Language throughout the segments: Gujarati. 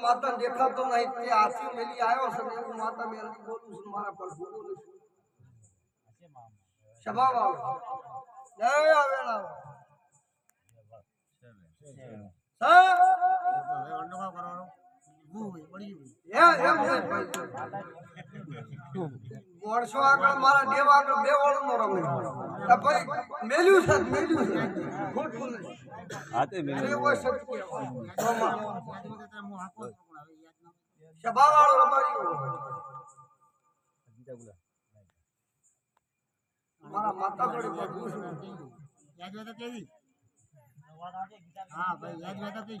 માતા દેખાતો નહીં તે હાથી મેલી આવ્યો છે ને માતા મેલડી બોલું છું મારા પર ભૂલો નથી સ્વભાવ આવો જય આવેલા વર્ષો આગળ મારા દેવ આગળ બે વાળું નો રમે ભાઈ મેલ્યું છે મેલ્યું છે. ખોટું નહીં એવો સત્ય સભા વાળો રમાડ્યો મારા માતા જોડે બધું છું યાદ હોય કેવી? હા ભાઈ યાદ હોય કઈ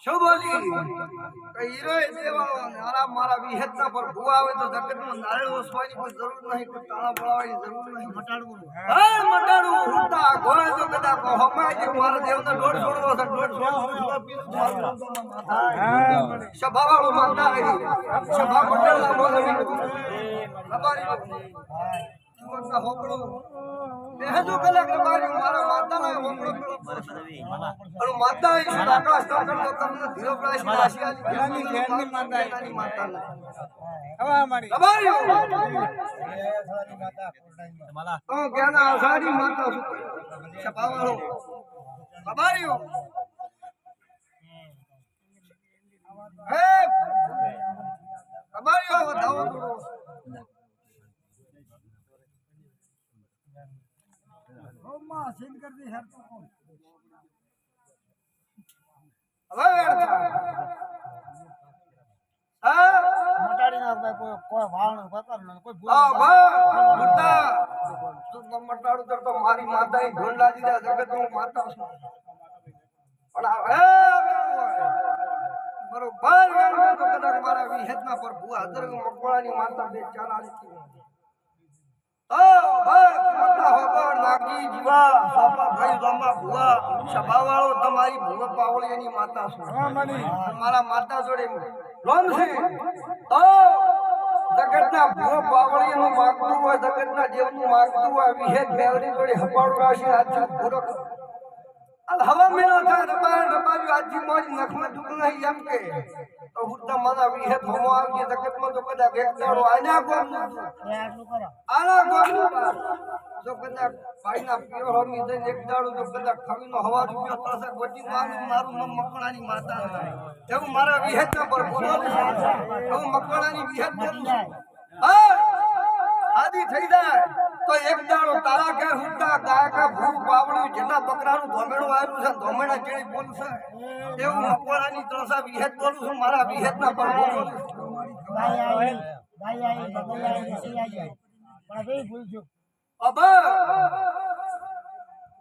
બોલ દઉં કે તારી માતા હે. હા બાપો બાપો સભા વાળો સભા વાળો દેવ કે આરામ મારા વિહેતના પર ભૂવા આવે તો જગતમાં નારિયેળ ઓસવાની કોઈ જરૂર નહીં કોઈ તાળા પડાવવાની જરૂર નહીં. મટાડવું હા મટાડું હુંતા ઘોડે તો કદાચ હમાય છે મારા દેવને દોઢ છોડવો છે છોડવો સભા વાળો માનતા રહી સભા બોલવી કલાક રબારી અને માતા એ શું આકાશ તમને ધીરો માતા એ. નાની માતાને હવા મારી રબારી તો ક્યાંના આષાઢી માતા શું સભા વાળો હે રબારીઓ વધાવો થોડો માં સીન કરી મારી માતા છું પણ તો કદાચ મારા વિહેતના પર ભૂ હાજર મકવાળાની માતા બે ચાર આલી ઓ નાગી જીવા સાપા ભાઈ ગામા ભુવા સભાવાળો તમારી ભુવા પાવળીની માતા છો. મારા માતા જોડે લોન છે? તો જગતના ભૂ પાવળીનું માગતું હોય જગતના દેવનું માગતું હોય વિહેદ મેવડી જોડે હપાડું રાશી હાથથી પૂરો અલ હવા મેળો થાય રબાણ રબાવ્યું આજથી મોજ નખમાં દુખ નહીં એમ કે. તો હુદ્દા મારા વિહેદ હોમો આવજે જગતમાં તો કદાચ એક દાડો આના ગોમ. આના ગોમ. જો કદાચ ભાઈના હોમી જઈને એક દાડો જો કદાચ ખવીનો હવા રૂપિયો થશે ગોટી મારું મારું નામ મકવાણાની માતા. એવું મારા વિહેત પર બોલો છે. એવું મકણાની વિહેદ બોલું છું. હા, આદિ થઈ જાય તો એક દાડો તારા કે હુંતા ગાય કે ભૂ પાવડ્યું જેના બકરાનું ધોમેણું આવ્યું છે, ધોમેણા જેણી બોલું છે એવું મકવાણાની ત્રણસા વિહેત બોલું છું, મારા વિહેદના પર બોલું છું ભાઈ આવી ભાઈ આવી બગલ આવી આવી ભાઈ ભૂલ છું અબર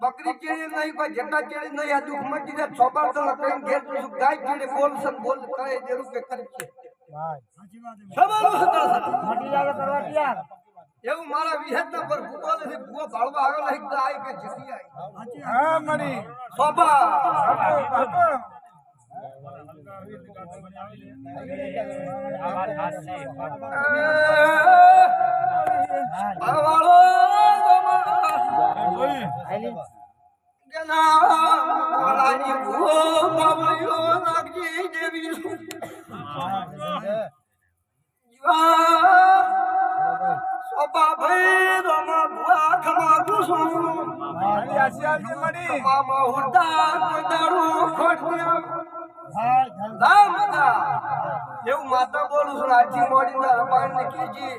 બકરી ચેડી નહીં કોઈ જેટલા ચેડી નહીં આ દુઃખ મચી જાય છોબાર તો કઈ ઘેર તો સુખ ગાય ચેડી બોલ ને બોલ કરે જરૂર કે કરે છે. સવાલો હતા મટી કરવા તૈયાર. એવું મારા વિહેતના પર ભૂગો નથી ભૂગો ભાળવા આવ્યો નહીં તો આઈ કે જતી આઈ હા બાપો વાળો આઈલી મળી મામા હુંડા કોઈ દારૂ ખોટ્યા એવું માતા બોલું છું આજથી મોડી ના પાણી કીજી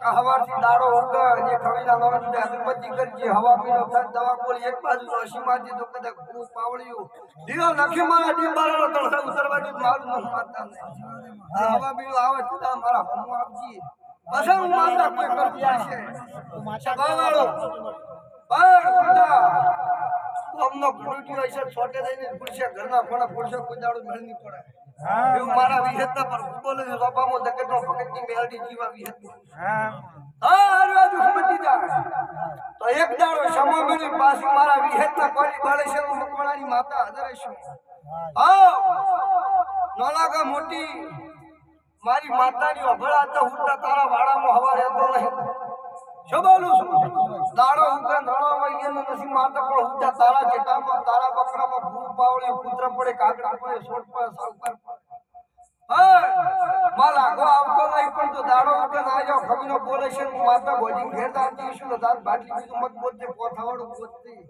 હવારથી દાડો વગર ને ખવીના નવાની અગરબત્તી કરજી હવા પીનો થાય દવા ગોળી એક બાજુ રસી તો કદાચ ભૂ પાવળ્યું. દીવો લખી મારા ડીંબારાનો તળસા ઉતરવા દી મારું નથી ને હવા પીનો આવે તો મારા હમો આપજી. પાછા હું કોઈ કરતી હશે. સભાવાળો પણ ખુદા અમનો ગુરુટીઓ હશે છોટે થઈને પૂછશે ઘરના કોણા પૂછશે કોઈ દાડો મેળ નહીં પડે. એવું મારા વિહેતના પર બોલે છે બાપામાં ભગતની મેલડી જીવાવી હતી. હા. દુશ્મતી જાય તો એક દાડો સમો પાછી મારા વિહેતના કોલી બાળેશ્વર મકવાણાની માતા હાજર છું હા. નોલાગા મોટી મારી માતાની અભળા તો ઉડતા તારા વાડામાં હવા રહેતો નહીં. શું બોલું છું. દાડો ઉગા નળામાં એને નથી માતા પણ હું તારા જેટામાં તારા બકરામાં ભૂ પાવળે કૂતરા પડે કાગડા પડે સોટ પડે સાવકાર પડે. હા આવતો નહીં પણ તો દાડો આપણે ના જાવ ખમીનો બોલે છે હું માતા બોલી ઘેર દાંતી છું દાંત બાટલી બીજું મત બોલતે પોથાવાળું બોલતી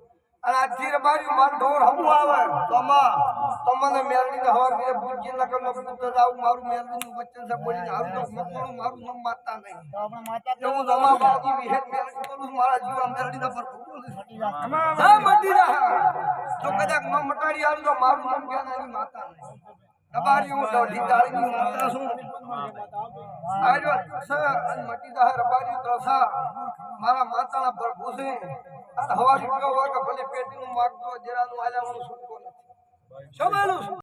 અને આજથી રબારી માર ઢોર હમું આવે. તમા તમને મેલડી ને હવા પીને પૂજી ન કરનો પુત્ર જાવ મારું મેરડી નું વચન છે બોલીને હારું તો મકોણું મારું નામ માતા નહીં. તો આપણે માતા કે હું તમા બાજી વિહેત મેલડી બોલું મારા જીવા મેલડી ના પર બોલું મટી મટી જા. કદાચ ન મટાડી આવ્યું તો મારું નામ જ્ઞાનાની માતા નહીં. તમારી હું દોઢી દાળીની માતા છું. આજો સ અને મટી જા રબારી ત્રસા મારા માતાના પર ભૂસે. અને હવા છૂટ્યો હોય કે ભલે પેટીનું માગતો જેરાનું આલ્યા હું નથી. શું છું.